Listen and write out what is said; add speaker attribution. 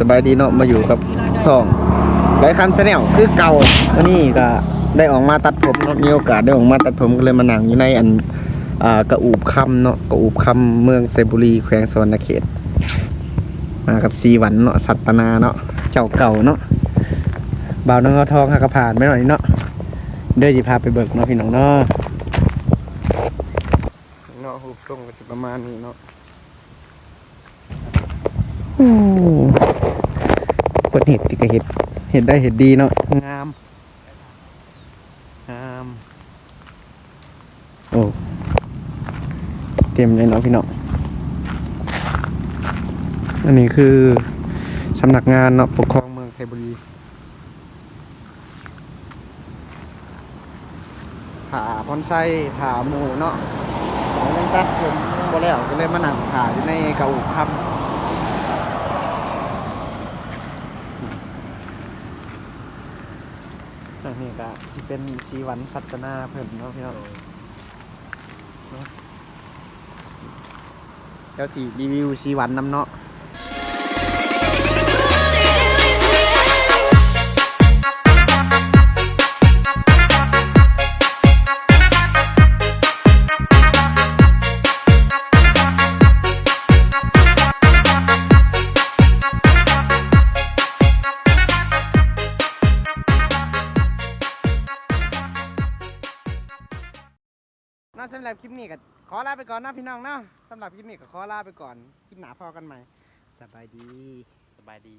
Speaker 1: สบายดีเนาะมาอยู่กับสองร้อยคำแนลคือเก่าวันนี้ก็ได้ออกมาตัดผมเนาะมีโอกาสได้ออกมาตัดผมก็เลยมานั่งอยู่ในอันอ่ากระอูบคำเนาะกระอูบคำเมืองไซบุรีแขวงสวรรณเขต มากับสีหวันเนาะสัตตนาเนาะเจ้าเก่าเนาะบ่าวน้องเขาทองหากระผ่านไม่หน่อยเนาะเดี๋ยวจะพาไปเบิกเนาะพี่น้องเนาะเนาะหูปทรงก็จะประมาณนี้เนาะโอ้ เห็ดติกเห็ดเห็ดได้เห็ดดีเนาะงามงามโอ้เต็มเลยเนาะพี่น้องอันนี้คือสำนักงานเนาะปกครองเมืองไซบุรีผ่าพอนไซผ่าหมูเนาะยังตัดผมยังบ่แล้วก็เลยมานั่งผ่าอยู่ในเกาอูคำ อันนี้ก็ที่เป็นสีหวันสัตนาเพิ่มเนาะพี่น้องเนาะเจ้าสีรีวิวสีหวันน้ำเนาะ นาะสำหรับคลิปนี้ก็ขอลาไปก่อนนะพี่น้องเนาะสำหรับคลิปนี้ก็ขอลาไปก่อนคลิปหนาพอกันใหม่สบายดี
Speaker 2: สบายดี